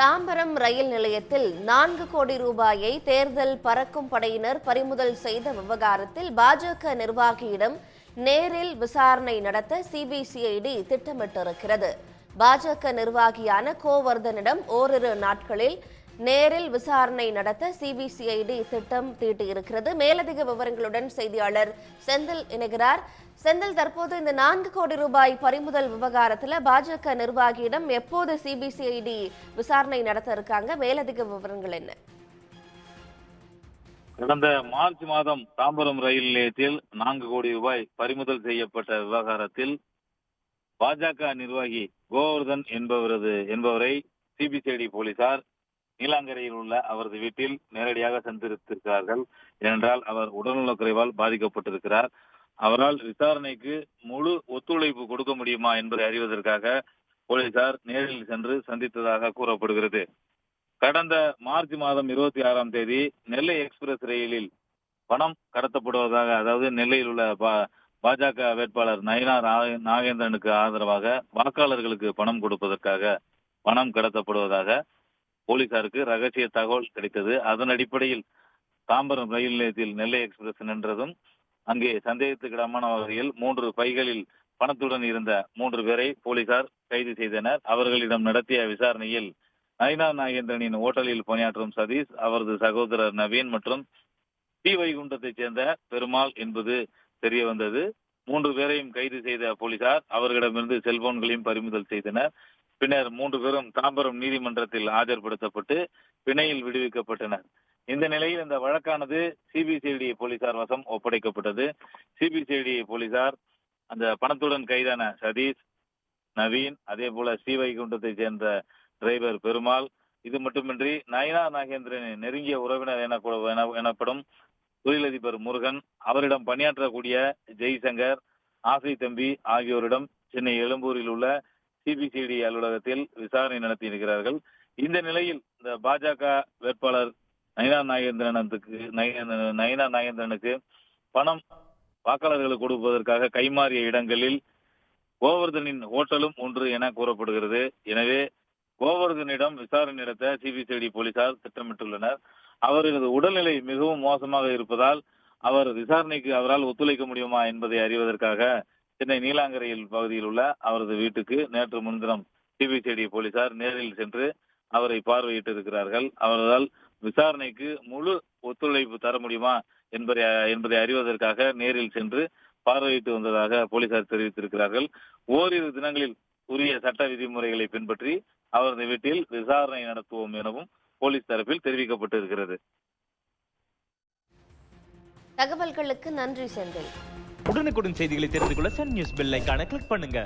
தாம்பரம் ரயில் நிலையத்தில் நான்கு கோடி ரூபாயை தேர்தல் பறக்கும் படையினர் பறிமுதல் செய்த விவகாரத்தில் பாஜக நிர்வாகியிடம் நேரில் விசாரணை நடத்த சிபிசிஐடி திட்டமிட்டிருக்கிறது. பாஜக நிர்வாகியான கோவர்தனிடம் ஓரிரு நாட்களில் நேரில் விசாரணை நடத்த சிபிசிஐடி திட்டம் தீட்டியிருக்கிறது. மேலதிக விவரங்களுடன் செய்தியாளர் செந்தில் இணைகிறார். செந்தில் தற்போது இந்த நான்கு கோடி ரூபாய் பறிமுதல் விவகாரத்துல பாஜக நிர்வாகியிடம் எப்போது சிபிசிஐடி விசாரணை நடத்த இருக்காங்க? மேலதிக விவரங்கள் என்ன? கடந்த மார்ச் மாதம் தாம்பரம் ரயில் நிலையத்தில் நான்கு கோடி ரூபாய் பறிமுதல் செய்யப்பட்ட விவகாரத்தில் பாஜக நிர்வாகி கோவர்தன் என்பவரது என்பவரை சிபிசிஐடி போலீசார் நீலாங்கரையில் உள்ள அவரது வீட்டில் நேரடியாக சென்றிருக்கிறார்கள். ஏனென்றால் அவர் உடல்நலக்குறைவால் பாதிக்கப்பட்டிருக்கிறார். அவரால் விசாரணைக்கு முழு ஒத்துழைப்பு கொடுக்க முடியுமா என்பதை அறிவதற்காக போலீசார் நேரில் சென்று சந்தித்ததாக கூறப்படுகிறது. கடந்த மார்ச் மாதம் இருபத்தி ஆறாம் தேதி நெல்லை எக்ஸ்பிரஸ் ரயிலில் பணம் கடத்தப்படுவதாக அதாவது நெல்லையில் உள்ள பாஜக வேட்பாளர் நயினார் நாகேந்திரனுக்கு ஆதரவாக வாக்காளர்களுக்கு பணம் கொடுப்பதற்காக பணம் கடத்தப்படுவதாக போலீசாருக்கு ரகசிய தகவல் கிடைத்தது. அதன் அடிப்படையில் தாம்பரம் ரயில் நிலையத்தில் நெல்லை எக்ஸ்பிரஸ் நின்றதும் அங்கே சந்தேகத்துக்கிடமான வகையில் மூன்று பைகளில் பணத்துடன் இருந்த மூன்று பேரை போலீசார் கைது செய்தனர். அவர்களிடம் நடத்திய விசாரணையில் நயினா நாகேந்திரனின் ஓட்டலில் பணியாற்றும் சதீஷ் அவரது சகோதரர் நவீன் மற்றும் டி வைகுண்டத்தைச் சேர்ந்த பெருமாள் என்பது தெரிய வந்தது. மூன்று பேரையும் கைது செய்த போலீசார் அவர்களிடமிருந்து செல்போன்களையும் பறிமுதல் செய்தனர். பின்னர் மூன்று பேரும் தாம்பரம் நீதிமன்றத்தில் ஆஜர்படுத்தப்பட்டு பிணையில் விடுவிக்கப்பட்டனர். இந்த நிலையில் இந்த வழக்கானது சிபிசிஐடி போலீசார் வசம் ஒப்படைக்கப்பட்டது. சிபிசிஐடி போலீசார் அந்த பணத்துடன் கைதான சதீஷ் நவீன் அதே போல ஸ்ரீவைகுண்டத்தை சேர்ந்த டிரைவர் பெருமாள் இது மட்டுமின்றி நயனா நாகேந்திரனின் நெருங்கிய உறவினர் எனக்கூட- என- எனப்படும் தொழிலதிபர் முருகன் அவரிடம் பணியாற்றக்கூடிய ஜெய்சங்கர் ஆசை தம்பி ஆகியோரிடம் சென்னை எழும்பூரில் உள்ள சிபிசிஐடி அலுவலகத்தில் விசாரணை நடத்தியிருக்கிறார்கள் இந்த நிலையில் இந்த பாஜக வேட்பாளர் நயனா நாகேந்திரனுக்கு நயனா நாகேந்திரனுக்கு பணம் வாக்காளர்களுக்கு கொடுப்பதற்காக கைமாறிய இடங்களில் கோவர்தனின் ஓட்டலும் ஒன்று என கூறப்படுகிறது. எனவே கோவர்தனிடம் விசாரணை நடத்த சிபிசிஐடி போலீசார் திட்டமிட்டுள்ளனர். அவரது உடல்நிலை மிகவும் மோசமாக இருப்பதால் அவர் விசாரணைக்கு அவரால் ஒத்துழைக்க முடியுமா என்பதை அறிவதற்காக சென்னை நீலாங்கரையில் பகுதியில் உள்ள அவரது வீட்டுக்கு நேற்று முன்தினம் சிபிசிஐடி போலீசார் நேரில் சென்று அவரை பார்வையிட்டிருக்கிறார்கள். அவரால் விசாரணைக்கு முழு ஒத்துழைப்பு தர முடியுமா என்பதை என்பதை அறிவதற்காக நேரில் சென்று பார்வையிட்டு வந்ததாக போலீசார் தெரிவித்திருக்கிறார்கள். ஓரிரு தினங்களில் உரிய சட்ட விதிமுறைகளை பின்பற்றி அவரது வீட்டில் விசாரணை நடத்துவோம் எனவும் போலீஸ் தரப்பில் தெரிவிக்கப்பட்டிருக்கிறது. தகவல்களுக்கு நன்றி செந்தில். உடனுக்குடன் செய்திகளை தெரிந்து கொள்ள சன் நியூஸ் பெல் ஐக்கான கிளிக் பண்ணுங்க.